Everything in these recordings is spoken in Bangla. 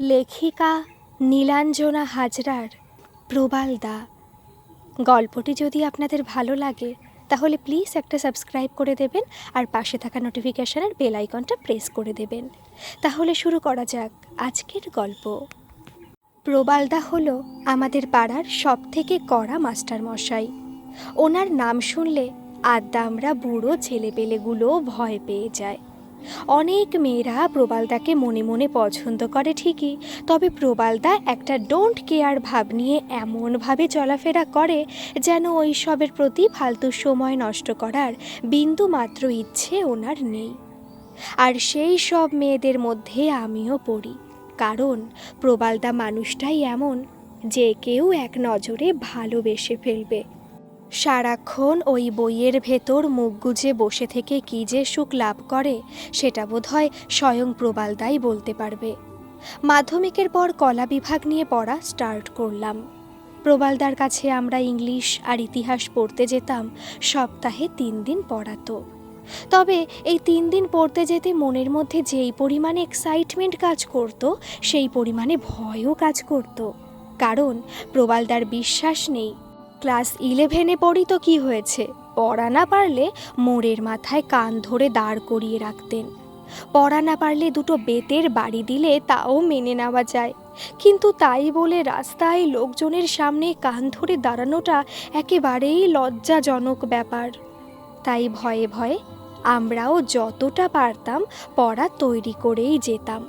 লেখিকা নীলাঞ্জনা হাজরার প্রবালদা গল্পটি যদি আপনাদের ভালো লাগে, তাহলে প্লিজ একটা সাবস্ক্রাইব করে দেবেন আর পাশে থাকা নোটিফিকেশনের বেল আইকনটা প্রেস করে দেবেন। তাহলে শুরু করা যাক আজকের গল্প। প্রবালদা হলো আমাদের পাড়ার সব থেকে কড়া মাস্টার মশাই ওনার নাম শুনলে আদ্যা আমরা বুড়ো ছেলেপেলেগুলোও ভয় পেয়ে যায়। অনেক মেয়েরা প্রবালদাকে মনে মনে পছন্দ করে ঠিকই, তবে প্রবালদা একটা ডোন্ট কেয়ার ভাব নিয়ে এমনভাবে চলাফেরা করে যেন ওইসবের প্রতি ফালতু সময় নষ্ট করার বিন্দু মাত্র ইচ্ছে ওনার নেই। আর সেই সব মেয়েদের মধ্যে আমিও পড়ি, কারণ প্রবালদা মানুষটাই এমন যে কেউ এক নজরে ভালোবেসে ফেলবে। সারাক্ষণ ওই বইয়ের ভেতর মুখ গুজে বসে থেকে কী যে সুখ লাভ করে, সেটা বোধহয় স্বয়ং প্রবালদাই বলতে পারবে। মাধ্যমিকের পর কলা বিভাগ নিয়ে পড়া স্টার্ট করলাম। প্রবালদার কাছে আমরা ইংলিশ আর ইতিহাস পড়তে যেতাম, সপ্তাহে তিন দিন পড়াতো। তবে এই তিন দিন পড়তে যেতে মনের মধ্যে যেই পরিমাণে এক্সাইটমেন্ট কাজ করত, সেই পরিমাণে ভয়ও কাজ করত। কারণ প্রবালদার বিশ্বাস নেই ক্লাস ইলেভেনে পড়ি তো কি হয়েছে? পড়া না পারলে মোড়ের মাথায় কান ধরে দাঁড় করিয়ে রাখতেন। পড়া না পারলে দুটো বেতের বাড়ি দিলে তাও মেনে নেওয়া যায়। কিন্তু তাই বলে রাস্তায় লোকজনের সামনে কান ধরে দাঁড়ানোটা একেবারেই লজ্জাজনক ব্যাপার। তাই ভয়ে ভয়ে আমরাও যতটা পারতাম পড়া তৈরি করেই যেতাম।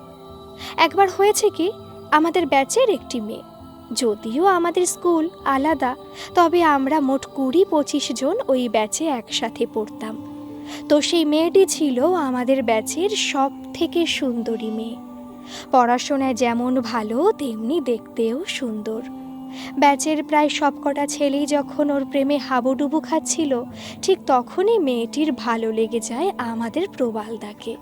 একবার হয়েছে কি, আমাদের ব্যাচের একটি মেয়ে যদিও আমাদের স্কুল আলাদা, তবে আমরা মোট কুড়ি পঁচিশ জন ওই ব্যাচে একসাথে পড়তাম। তো সেই মেয়েটি ছিল আমাদের ব্যাচের সব থেকে সুন্দরী মেয়ে। পড়াশোনায় যেমন ভালো, তেমনি দেখতেও সুন্দর। ব্যাচের প্রায় সবকটা ছেলেই যখন ওর প্রেমে হাবুডুবু খাচ্ছিল, ঠিক তখনই মেয়েটির ভালো লেগে যায় আমাদের প্রবালদাকে।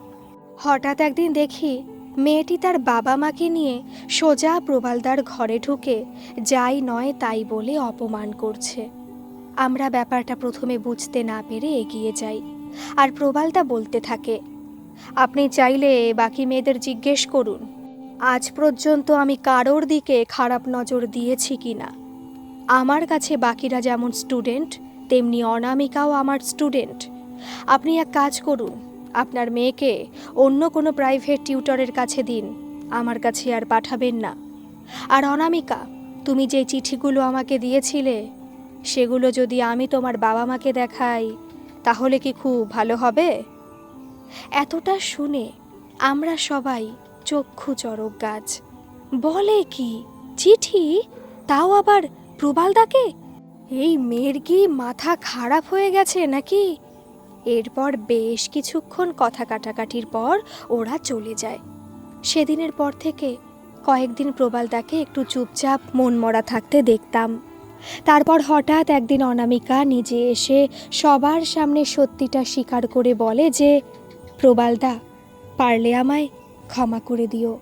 হঠাৎ একদিন দেখি মেয়েটি তার বাবা মাকে নিয়ে সোজা প্রবালদার ঘরে ঢুকে, যাই নয় তাই বলে অপমান করছে। আমরা ব্যাপারটা প্রথমে বুঝতে না পেরে এগিয়ে যাই, আর প্রবালদা বলতে থাকে, আপনি চাইলে বাকি মেয়েদের জিজ্ঞেস করুন, আজ পর্যন্ত আমি কারোর দিকে খারাপ নজর দিয়েছি কি না? আমার কাছে বাকিরা যেমন স্টুডেন্ট, তেমনি অনামিকাও আমার স্টুডেন্ট। আপনি এক কাজ করুন আপনার মেয়েকে অন্য কোনো প্রাইভেট টিউটরের কাছে দিন। আমার কাছে আর পাঠাবেন না। আর অনামিকা, তুমি যে চিঠিগুলো আমাকে দিয়েছিলে, সেগুলো যদি আমি তোমার বাবা মাকে দেখাই, তাহলে কি খুব ভালো হবে? এতটা শুনে আমরা সবাই চক্ষু চরক গাছ। বলে কি, চিঠি? তাও আবার প্রবালদাকে? এই মেয়ের কি মাথা খারাপ হয়ে গেছে নাকি? এরপর বেশ কিছুক্ষণ কথা কাটাকাটির পর ওরা চলে যায়। সেদিনের পর থেকে কয়েকদিন প্রবাল প্রবালদাকে একটু চুপচাপ মনমরা থাকতে দেখতাম। তারপর হঠাৎ একদিন অনামিকা নিজে এসে সবার সামনে সত্যিটা স্বীকার করে বলে যে প্রবালদা পারলে আমায় ক্ষমা করে দিও।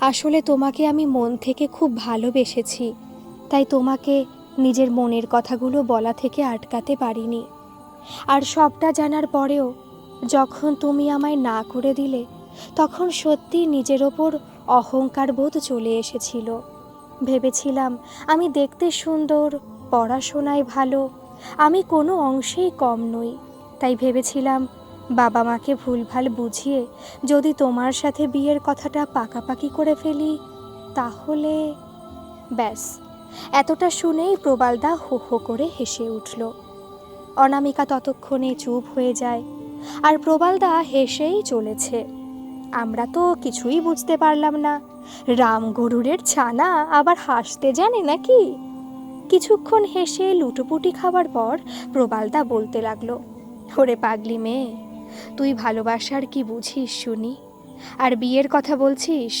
আসলে তোমাকে আমি মন থেকে খুব ভালোবেসেছি, তাই তোমাকে নিজের মনের কথাগুলো বলা থেকে আটকাতে পারিনি। আর সবটা জানার পরেও যখন তুমি আমায় না করে দিলে, তখন সত্যি নিজের ওপর অহংকার বোধ চলে এসেছিল। ভেবেছিলাম, আমি দেখতে সুন্দর, পড়াশোনায় ভালো, আমি কোনো অংশেই কম নই। তাই ভেবেছিলাম, বাবা মাকে ভুলভাল বুঝিয়ে যদি তোমার সাথে বিয়ের কথাটা পাকাপাকি করে ফেলি, তাহলে ব্যাস। এতটা শুনেই প্রবালদা হো হো করে হেসে উঠল। অনামিকা ততক্ষণে চুপ হয়ে যায়, আর প্রবালদা হেসেই চলেছে। আমরা তো কিছুই বুঝতে পারলাম না। রাম গরুরের ছানা আবার হাসতে জানে নাকি? কিছুক্ষণ হেসে লুটোপুটি খাবার পর প্রবালদা বলতে লাগল, ওরে পাগলি মেয়ে, তুই ভালোবাসার কি বুঝিস শুনি? আর বিয়ের কথা বলছিস?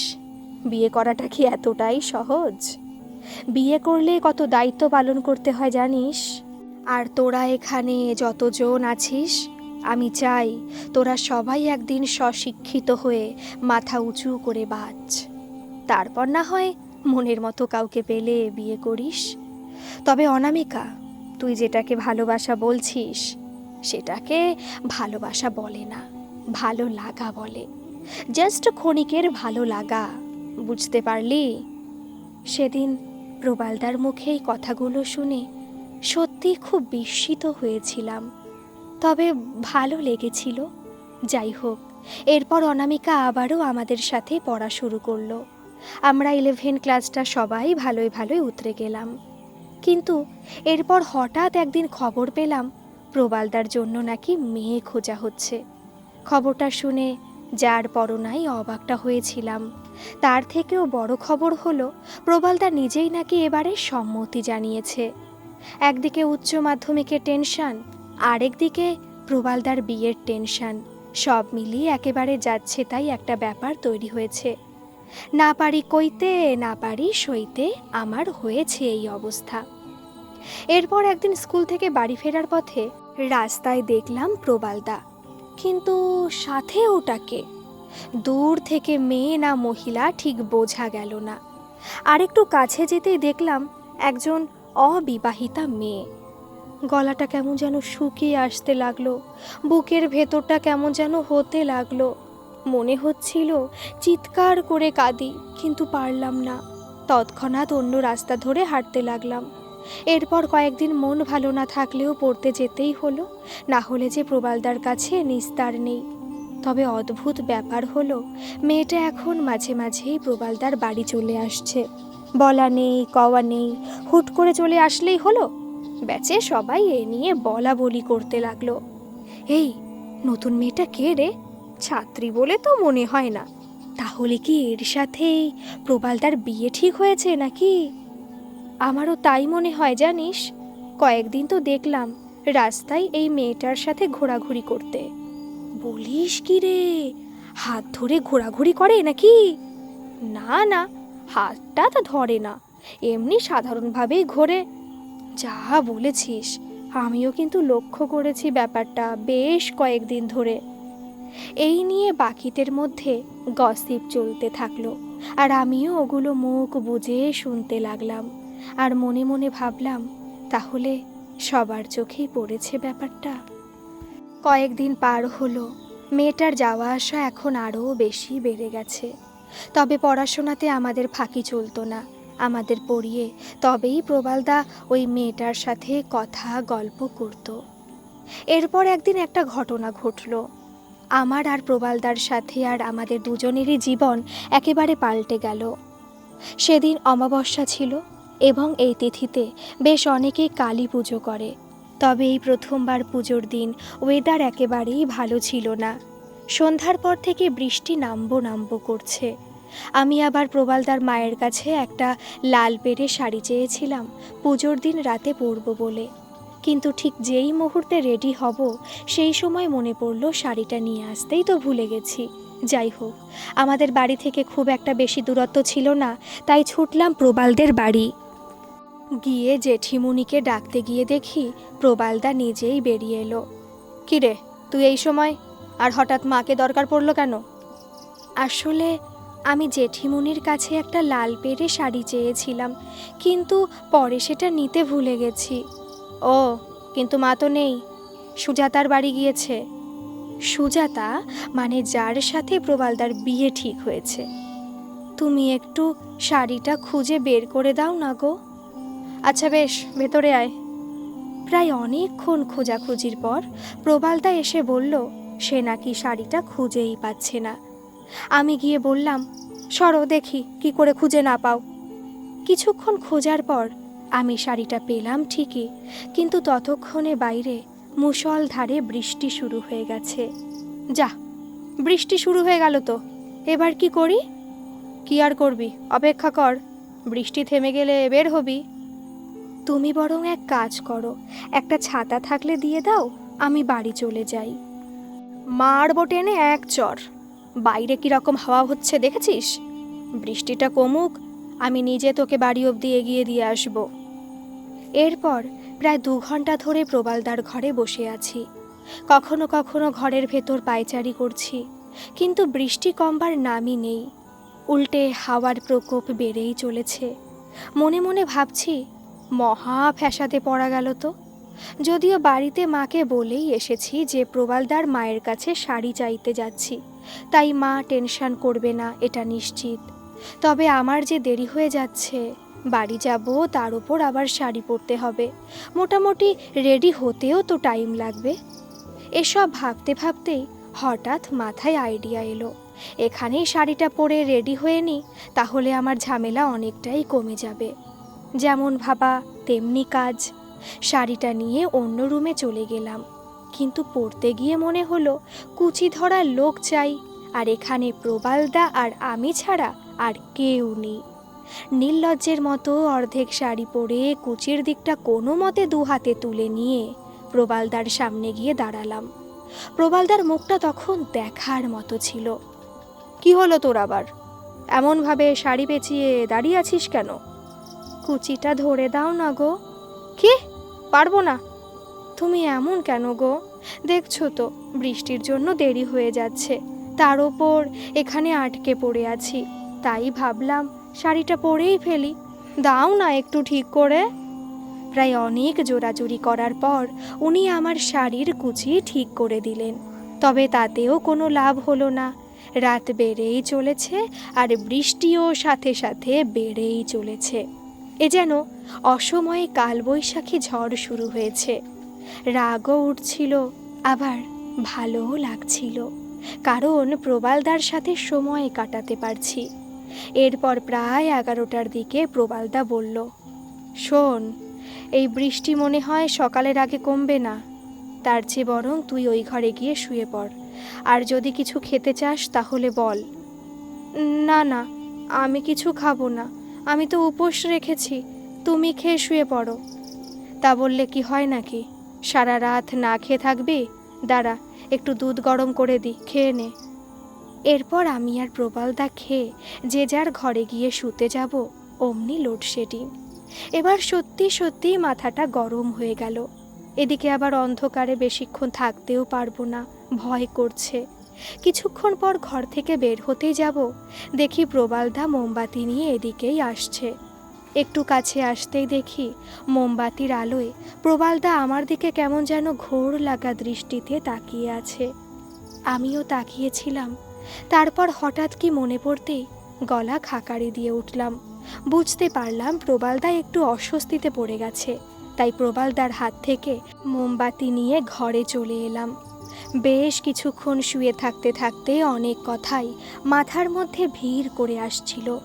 বিয়ে করাটা কি এতটাই সহজ? বিয়ে করলে কত দায়িত্ব পালন করতে হয় জানিস? আর তোরা এখানে যতজন আছিস, আমি চাই তোরা সবাই একদিন স্বশিক্ষিত হয়ে মাথা উঁচু করে বাঁচ। তারপর না হয় মনের মতো কাউকে পেলে বিয়ে করিস। তবে অনামিকা, তুই যেটাকে ভালোবাসা বলছিস, সেটাকে ভালোবাসা বলে না, ভালো লাগা বলে। জাস্ট ক্ষণিকের ভালো লাগা, বুঝতে পারলি? সেদিন প্রবালদার মুখে এই কথাগুলো শুনে সত্যি খুব বিস্মিত হয়েছিলাম। তবে ভালো লেগেছিল। যাই হোক, এরপর অনামিকা আবারও আমাদের সাথে পড়া শুরু করল। আমরা ইলেভেন ক্লাসটা সবাই ভালোই ভালোই উতরে গেলাম। কিন্তু এরপর হঠাৎ একদিন খবর পেলাম, প্রবালদার জন্য নাকি মেয়ে খোঁজা হচ্ছে। খবরটা শুনে যার পরনাই অবাকটা হয়েছিলাম। তার থেকেও বড় খবর হলো, প্রবালদা নিজেই নাকি এবারে সম্মতি জানিয়েছে। একদিকে উচ্চ মাধ্যমিকের টেনশন আরেকদিকে প্রবালদার বিয়ের টেনশন। সব মিলিয়ে একেবারে যাচ্ছে তাই একটা ব্যাপার তৈরি হয়েছে। না পারি কইতে, না পারি সইতে আমার হয়েছে এই অবস্থা। এরপর একদিন স্কুল থেকে বাড়ি ফেরার পথে রাস্তায় দেখলাম প্রবালদা। কিন্তু সাথে ওটাকে দূর থেকে মেয়ে না মহিলা ঠিক বোঝা গেল না। আরেকটু কাছে যেতেই দেখলাম একজন অবিবাহিতা মেয়ে। গলাটা কেমন যেন শুকিয়ে আসতে লাগল, বুকের ভেতরটা কেমন যেন হতে লাগল। মনে হচ্ছিল চিৎকার করে কাঁদি, কিন্তু পারলাম না। তৎক্ষণাৎ অন্য রাস্তা ধরে হাঁটতে লাগলাম। এরপর কয়েকদিন মন ভালো না থাকলেও পড়তে যেতেই হলো, না হলে যে প্রবালদার কাছে নিস্তার নেই। তবে অদ্ভুত ব্যাপার হলো, মেয়েটা এখন মাঝে মাঝেই প্রবালদার বাড়ি চলে আসছে। বলা নেই, কওয়া নেই। হুট করে চলে আসলেই হলো। ব্যাচে সবাই এ নিয়ে বলা বলি করতে লাগল। এই, নতুন মেয়েটা কে রে? ছাত্রী বলে তো মনে হয় না। তাহলে কি এর সাথেই প্রবালদার বিয়ে ঠিক হয়েছে নাকি? আমারও তাই মনে হয় জানিস। কয়েকদিন তো দেখলাম রাস্তায় এই মেয়েটার সাথে ঘোরাঘুরি করতে। বলিস কি রে? হাত ধরে ঘোরাঘুরি করে নাকি? না না হাতটা তো ধরে না। এমনি সাধারণভাবেই ঘোরে। যা বলেছিস, আমিও কিন্তু লক্ষ্য করেছি ব্যাপারটা বেশ কয়েকদিন ধরে। এই নিয়ে বাকিদের মধ্যে গসিপ চলতে থাকল, আর আমিও ওগুলো মুখ বুঝে শুনতে লাগলাম। আর মনে মনে ভাবলাম, তাহলে সবার চোখেই পড়েছে ব্যাপারটা। কয়েকদিন পার হলো, মেয়েটার যাওয়া আসা এখন আরও বেশি বেড়ে গেছে। তবে পড়াশোনাতে আমাদের ফাঁকি চলতো না। আমাদের পড়িয়ে তবেই প্রবালদা ওই মেয়েটার সাথে কথা, গল্প করত। এরপর একদিন একটা ঘটনা ঘটলো। আমার আর প্রবালদার সাথে আর আমাদের দুজনেরই জীবন একেবারে পাল্টে গেল। সেদিন অমাবস্যা ছিল এবং এই তিথিতে বেশ অনেকেই কালী পুজো করে। তবে এই প্রথমবার পুজোর দিন ওয়েদার একেবারেই ভালো ছিল না। সন্ধ্যার পর থেকে বৃষ্টি নামবো নামবো করছে। আমি আবার প্রবালদার মায়ের কাছে একটা লাল পেড়ে শাড়ি চেয়েছিলাম, পুজোর দিন রাতে পরব বলে। কিন্তু ঠিক যেই মুহূর্তে রেডি হব, সেই সময় মনে পড়ল শাড়িটা নিয়ে আসতেই তো ভুলে গেছি। যাই হোক, আমাদের বাড়ি থেকে খুব একটা বেশি দূরত্ব ছিল না, তাই ছুটলাম প্রবালদের বাড়ি। গিয়ে জেঠিমুনিকে ডাকতে গিয়ে দেখি প্রবালদা নিজেই বেরিয়ে এলো। কিরে, তুই এই সময় আর হঠাৎ মাকে দরকার পড়ল কেন? আসলে আমি জেঠিমুনির কাছে একটা লাল পেড়ে শাড়ি চেয়েছিলাম, কিন্তু পরে সেটা নিতে ভুলে গেছি। ও, কিন্তু মা তো নেই। সুজাতার বাড়ি গিয়েছে। সুজাতা মানে যার সাথে প্রবালদার বিয়ে ঠিক হয়েছে। তুমি একটু শাড়িটা খুঁজে বের করে দাও না গো। আচ্ছা বেশ, ভেতরে আয়। প্রায় অনেকক্ষণ খোঁজাখুঁজির পর প্রবালদা এসে বলল সে নাকি শাড়িটা খুঁজেই পাচ্ছে না। আমি গিয়ে বললাম, সরো দেখি, কি করে খুঁজে না পাও। কিছুক্ষণ খোঁজার পর আমি শাড়িটা পেলাম ঠিকই, কিন্তু ততক্ষণে বাইরে মুষলধারে বৃষ্টি শুরু হয়ে গেছে। যা, বৃষ্টি শুরু হয়ে গেল তো, এবার কি করি? কি আর করবি, অপেক্ষা কর, বৃষ্টি থেমে গেলে বের হবি। তুমি বরং এক কাজ করো, একটা ছাতা থাকলে দিয়ে দাও, আমি বাড়ি চলে যাই। মারবো টেনে এক চর। বাইরে কীরকম হাওয়া হচ্ছে দেখেছিস? বৃষ্টিটা কমুক, আমি নিজে তোকে বাড়ি অবধি এগিয়ে দিয়ে আসব। এরপর প্রায় দু ঘণ্টা ধরে প্রবালদার ঘরে বসে আছি। কখনো কখনো ঘরের ভেতর পায়চারি করছি, কিন্তু বৃষ্টি কমবার নামই নেই। উল্টে হাওয়ার প্রকোপ বেড়েই চলেছে। মনে মনে ভাবছি, মহা ফ্যাসাদে পড়া গেল তো। যদিও বাড়িতে মাকে বলেই এসেছি যে প্রবালদার মায়ের কাছে শাড়ি চাইতে যাচ্ছি। তাই মা টেনশন করবে না, এটা নিশ্চিত। তবে আমার যে দেরি হয়ে যাচ্ছে, বাড়ি যাব, তার উপর আবার শাড়ি পরতে হবে। মোটামুটি রেডি হতেও তো টাইম লাগবে। এসব ভাবতে ভাবতেই হঠাৎ মাথায় আইডিয়া এলো। এখানেই শাড়িটা পরে রেডি হয়ে নিই তাহলে আমার ঝামেলা অনেকটাই কমে যাবে। যেমন ভাবা, তেমনি কাজ। শাড়িটা নিয়ে অন্য রুমে চলে গেলাম। কিন্তু পড়তে গিয়ে মনে হলো, কুচি ধরার লোক চাই, আর এখানে প্রবালদা আর আমি ছাড়া আর কেউ নেই। নীললজ্জের মতো অর্ধেক শাড়ি পরে কুচির দিকটা কোনো মতে দু হাতে তুলে নিয়ে প্রবালদার সামনে গিয়ে দাঁড়ালাম। প্রবালদার মুখটা তখন দেখার মতো ছিল। কি হলো তোর আবার? এমনভাবে শাড়ি পেঁচিয়ে দাঁড়িয়ে আছিস কেন? কুচিটা ধরে দাও না গো। কি? পারব না। তুমি এমন কেন গো? দেখছ তো, বৃষ্টির জন্য দেরি হয়ে যাচ্ছে। তার ওপর এখানে আটকে পড়ে আছি। তাই ভাবলাম, শাড়িটা পরেই ফেলি। দাও না একটু ঠিক করে। প্রায় অনেক জোরাজুরি করার পর উনি আমার শাড়ির কুচি ঠিক করে দিলেন। তবে তাতেও কোনো লাভ হলো না। রাত বেড়েই চলেছে আর বৃষ্টিও সাথে সাথে বেড়েই চলেছে। এ যেন অসময়ে কালবৈশাখী ঝড় শুরু হয়েছে। রাগও উঠছিল, আবার ভালোও লাগছিল, কারণ প্রবালদার সাথে সময় কাটাতে পারছি। এরপর প্রায় এগারোটার দিকে প্রবালদা বলল, শোন, এই বৃষ্টি মনে হয় সকালের আগে কমবে না। তার চেয়ে বরং তুই ওই ঘরে গিয়ে শুয়ে পড়। আর যদি কিছু খেতে চাস তাহলে বল। না না, আমি কিছু খাব না। আমি তো উপোস রেখেছি, তুমি খেয়ে শুয়ে পড়ো। তা বললে কি হয় নাকি? সারা রাত না খেয়ে থাকবি? দাঁড়া, একটু দুধ গরম করে দি, খেয়ে নে। এরপর আমি আর প্রবালদা খেয়ে যে যার ঘরে গিয়ে শুতে যাব, অমনি লোডশেডিং। এবার সত্যি সত্যি মাথাটা গরম হয়ে গেল। এদিকে আবার অন্ধকারে বেশিক্ষণ থাকতেও পারব না, ভয় করছে। কিছুক্ষণ পর ঘর থেকে বের হতেই যাব। দেখি প্রবালদা মোমবাতি নিয়ে এদিকেই আসছে। একটু কাছে আসতেই দেখি মোমবাতির আলোয় প্রবালদা আমার দিকে কেমন যেন ঘোর লাগা দৃষ্টিতে তাকিয়ে আছে। আমিও তাকিয়েছিলাম। তারপর হঠাৎ কি মনে পড়তেই গলা খাকারি দিয়ে উঠলাম। বুঝতে পারলাম প্রবালদা একটু অস্বস্তিতে পড়ে গেছে। তাই প্রবালদার হাত থেকে মোমবাতি নিয়ে ঘরে চলে এলাম। বেশ কিছুক্ষণ শুয়ে থাকতে থাকতে অনেক কথাই মাথার মধ্যে ভিড় করে আসছিল।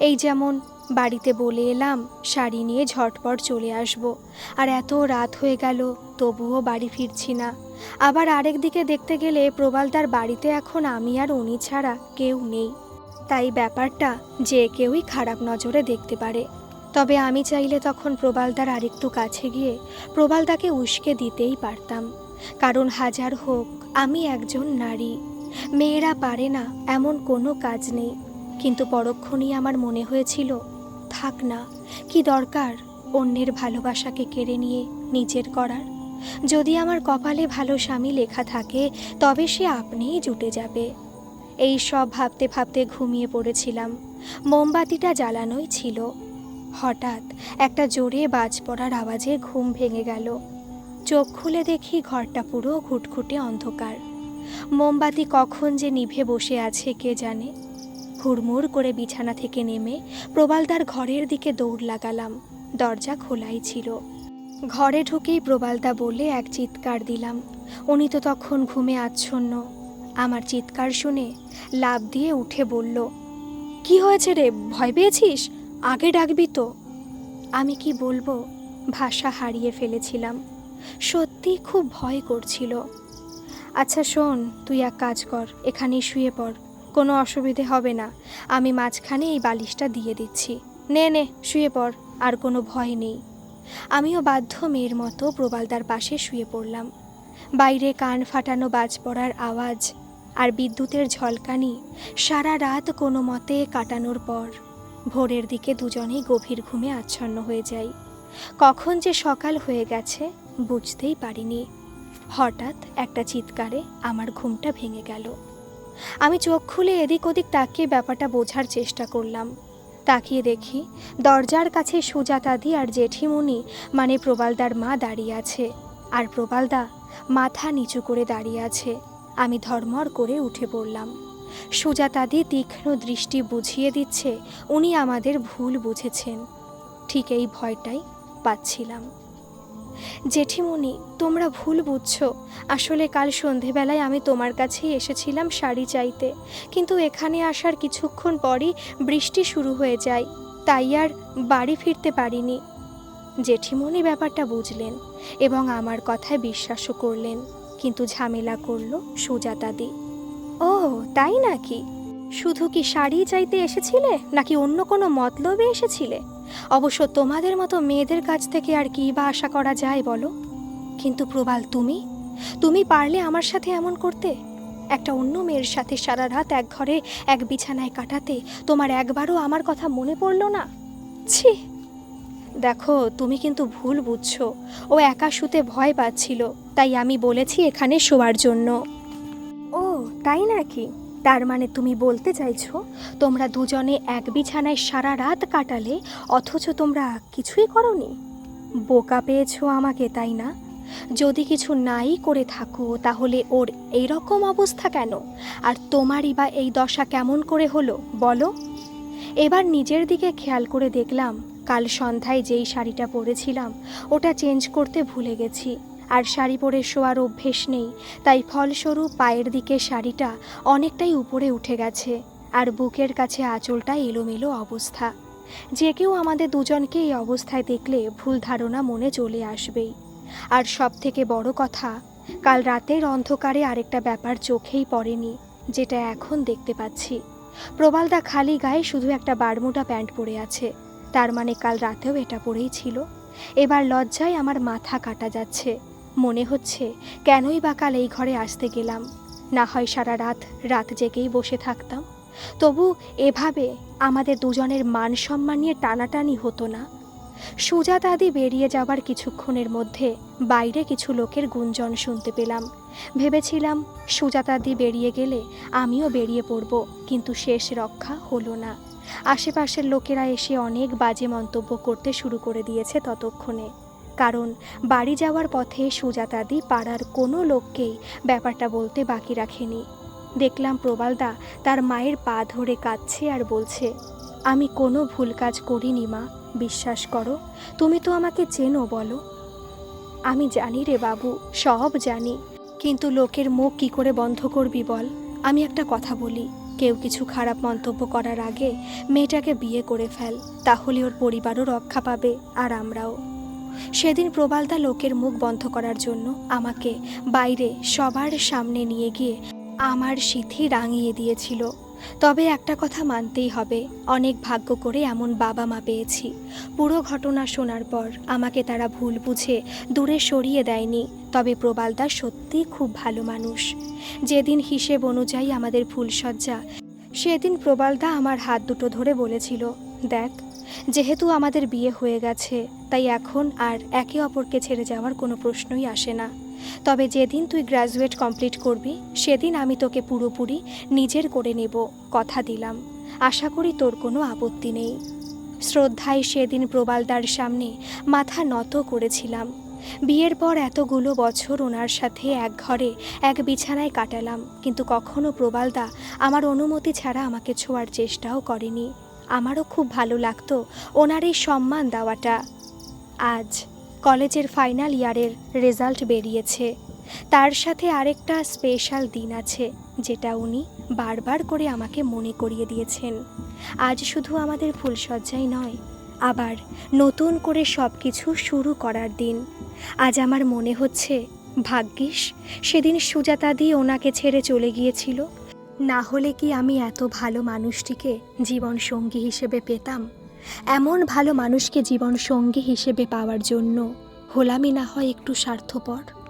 এই যেমন, বাড়িতে বলে এলাম, শাড়ি নিয়ে ঝটপট চলে আসব, আর এত রাত হয়ে গেল, তবুও বাড়ি ফিরছি না। আবার আরেক দিকে দেখতে গেলে প্রবালদার বাড়িতে এখন আমি আর উনি ছাড়া কেউ নেই। তাই ব্যাপারটা যে কেউই খারাপ নজরে দেখতে পারে। তবে আমি চাইলে তখন প্রবালদার আরেকটু কাছে গিয়ে প্রবালদাকে উস্কে দিতেই পারতাম। কারণ হাজার হোক, আমি একজন নারী। মেয়েরা পারে না, এমন কোনো কাজ নেই। কিন্তু পরক্ষণেই আমার মনে হয়েছিল, থাক না, কি দরকার অন্যের ভালোবাসাকে কেড়ে নিয়ে নিজের করার? যদি আমার কপালে ভালো স্বামী লেখা থাকে, তবে সে আপনিই জুটে যাবে। এই সব ভাবতে ভাবতে ঘুমিয়ে পড়েছিলাম। মোমবাতিটা জ্বালানোই ছিল। হঠাৎ একটা জোরে বাজ পড়ার আওয়াজে ঘুম ভেঙে গেল। চোখ খুলে দেখি ঘরটা পুরো ঘুটঘুটে অন্ধকার। মোমবাতি কখন যে নিভে বসে আছে কে জানে? হুড়মুড় করে বিছানা থেকে নেমে প্রবালদার ঘরের দিকে দৌড় লাগালাম। দরজা খোলাই ছিল। ঘরে ঢুকেই প্রবালদা বলে এক চিৎকার দিলাম। উনি তো তখন ঘুমে আচ্ছন্ন। আমার চিৎকার শুনে লাভ দিয়ে উঠে বলল, কি হয়েছে রে? ভয় পেয়েছিস? আগে ডাকবি তো। আমি কি বলব? ভাষা হারিয়ে ফেলেছিলাম। সত্যি খুব ভয় করছিল। আচ্ছা শোন, তুই এক কাজ কর, এখানেই শুয়ে পড়, কোনো অসুবিধে হবে না, আমি মাঝখানে এই বালিশটা দিয়ে দিচ্ছি। নে নে, শুয়ে পড়, আর কোনো ভয় নেই। আমিও বাধ্য মেয়ের মতো প্রবালদার পাশে শুয়ে পড়লাম। বাইরে কান ফাটানো বাজ পড়ার আওয়াজ আর বিদ্যুতের ঝলকানি সারা রাত কোনো মতে কাটানোর পর ভোরের দিকে দুজনেই গভীর ঘুমে আচ্ছন্ন হয়ে যাই। কখন যে সকাল হয়ে গেছে বুঝতেই পারিনি। হঠাৎ একটা চিৎকারে আমার ঘুমটা ভেঙে গেল। আমি চোখ খুলে এদিক ওদিক তাকিয়ে ব্যাপারটা বোঝার চেষ্টা করলাম। তাকিয়ে দেখি দরজার কাছে সুজাতাদি আর জেঠিমুনি মানে প্রবালদার মা দাঁড়িয়ে আছে। আর প্রবালদা মাথা নিচু করে দাঁড়িয়ে আছে। আমি ধর্মর করে উঠে পড়লাম। সুজাতাদি তীক্ষ্ণ দৃষ্টি বুঝিয়ে দিচ্ছে, উনি আমাদের ভুল বুঝেছেন। ঠিক এই ভয়টাই পাচ্ছিলাম। জেঠিমণি, তোমরা ভুল বুঝছ। আসলে কাল সন্ধেবেলায় আমি তোমার কাছেই এসেছিলাম শাড়ি চাইতে। কিন্তু এখানে আসার কিছুক্ষণ পরই বৃষ্টি শুরু হয়ে যায়। তাই আর বাড়ি ফিরতে পারিনি। জেঠিমণি ব্যাপারটা বুঝলেন এবং আমার কথায় বিশ্বাসও করলেন। কিন্তু ঝামেলা করল সুজাতাদি ও, তাই নাকি? শুধু কি শাড়ি চাইতে এসেছিলে নাকি অন্য কোনো মতলবে এসেছিলে? অবশ্য তোমাদের মতো মেয়েদের কাছ থেকে আর কি বা আশা করা যায় বলো? কিন্তু প্রবাল, তুমি? তুমি পারলে আমার সাথে এমন করতে? একটা অন্য মেয়ের সাথে সারা রাত এক ঘরে, এক বিছানায় কাটাতে তোমার একবারও আমার কথা মনে পড়ল না? ছি! দেখো, তুমি কিন্তু ভুল বুঝছ। ও একা শুতে ভয় পাচ্ছিল, তাই আমি বলেছি এখানে শোয়ার জন্য। ও, তাই নাকি? তার মানে তুমি বলতে চাইছো, তোমরা দুজনে এক বিছানায় সারা রাত কাটালে, অথচ তোমরা কিছুই করনি? বোকা পেয়েছ আমাকে, তাই না? যদি কিছু নাই করে থাকো, তাহলে ওর এইরকম অবস্থা কেন? আর তোমারই বা এই দশা কেমন করে হলো, বলো? এবার নিজের দিকে খেয়াল করে দেখলাম, কাল সন্ধ্যায় যেই শাড়িটা পরেছিলাম, ওটা চেঞ্জ করতে ভুলে গেছি। আর শাড়ি পরে শোয়ার অভ্যেস নেই, তাই ফলস্বরূপ পায়ের দিকে শাড়িটা অনেকটাই উপরে উঠে গেছে আর বুকের কাছে আঁচলটা এলোমেলো অবস্থা। যে কেউ আমাদের দুজনকে এই অবস্থায় দেখলে ভুল ধারণা মনে চলে আসবেই। আর সব থেকে বড় কথা, কাল রাতের অন্ধকারে আরেকটা ব্যাপার চোখেই পড়েনি, যেটা এখন দেখতে পাচ্ছি। প্রবালদা খালি গায়ে শুধু একটা বারমুটা প্যান্ট পরে আছে, তার মানে কাল রাতেও এটা পরেই ছিল। এবার লজ্জায় আমার মাথা কাটা যাচ্ছে। মনে হচ্ছে, কেনই বা কাল এই ঘরে আসতে গেলাম। না হয় সারা রাত রাত জেগেই বসে থাকতাম। তবু এভাবে আমাদের দুজনের মান সম্মান নিয়ে টানাটানি হতো না। সুজাত আদি বেরিয়ে যাবার কিছুক্ষণের মধ্যে বাইরে কিছু লোকের গুঞ্জন শুনতে পেলাম। ভেবেছিলাম সুজাতাদি বেরিয়ে গেলে আমিও বেরিয়ে পড়ব, কিন্তু শেষ রক্ষা হলো না। আশেপাশের লোকেরা এসে অনেক বাজে মন্তব্য করতে শুরু করে দিয়েছে ততক্ষণে। কারণ বাড়ি যাওয়ার পথে সুজাতাদি পাড়ার কোনো লোককেই ব্যাপারটা বলতে বাকি রাখেনি। দেখলাম প্রবালদা তার মায়ের পা ধরে কাঁদছে আর বলছে, আমি কোনো ভুল কাজ করিনি মা, বিশ্বাস করো। তুমি তো আমাকে চেনো বলো। আমি জানি রে বাবু, সব জানি। কিন্তু লোকের মুখ কি করে বন্ধ করবি বল? আমি একটা কথা বলি, কেউ কিছু খারাপ মন্তব্য করার আগে মেয়েটাকে বিয়ে করে ফেল, তাহলে ওর পরিবারও রক্ষা পাবে আর আমরাও। সেদিন প্রবালদা লোকের মুখ বন্ধ করার জন্য আমাকে বাইরে সবার সামনে নিয়ে গিয়ে আমার সিথি রাঙিয়ে দিয়েছিল। তবে একটা কথা মানতেই হবে, অনেক ভাগ্য করে এমন বাবা মা পেয়েছি। পুরো ঘটনা শোনার পর আমাকে তারা ভুল বুঝে দূরে সরিয়ে দেয়নি, তবে প্রবালদা সত্যি খুব ভালো মানুষ। যেদিন হিসেব অনুযায়ী আমাদের ফুলসজ্জা সেদিন প্রবালদা আমার হাত দুটো ধরে বলেছিল, দেখ যেহেতু আমাদের বিয়ে হয়ে গেছে, তাই এখন আর একে অপরকে ছেড়ে যাওয়ার কোনো প্রশ্নই আসে না। তবে যেদিন তুই গ্র্যাজুয়েট কমপ্লিট করবি, সেদিন আমি তোকে পুরোপুরি নিজের করে নেব, কথা দিলাম। আশা করি তোর কোনো আপত্তি নেই। শ্রদ্ধায় সেদিন প্রবালদার সামনে মাথা নত করেছিলাম। বিয়ের পর এতগুলো বছর ওনার সাথে এক ঘরে, এক বিছানায় কাটালাম, কিন্তু কখনো প্রবালদা আমার অনুমতি ছাড়া আমাকে ছোঁয়ার চেষ্টাও করেনি। আমারও খুব ভালো লাগতো ওনার এই সম্মান দেওয়াটা। আজ কলেজের ফাইনাল ইয়ারের রেজাল্ট বেরিয়েছে। তার সাথে আরেকটা স্পেশাল দিন আছে, যেটা উনি বারবার করে আমাকে মনে করিয়ে দিয়েছেন। আজ শুধু আমাদের ফুলসজ্জাই নয়, আবার নতুন করে সব কিছু শুরু করার দিন। আজ আমার মনে হচ্ছে, ভাগ্যিস, সেদিন সুজাতাদি ওনাকে ছেড়ে চলে গিয়েছিল। না হলে কি আমি এত ভালো মানুষটিকে জীবন সঙ্গী হিসেবে পেতাম? এমন ভালো মানুষকে জীবন সঙ্গী হিসেবে পাওয়ার জন্য হোলামি না হয় একটু স্বার্থপর।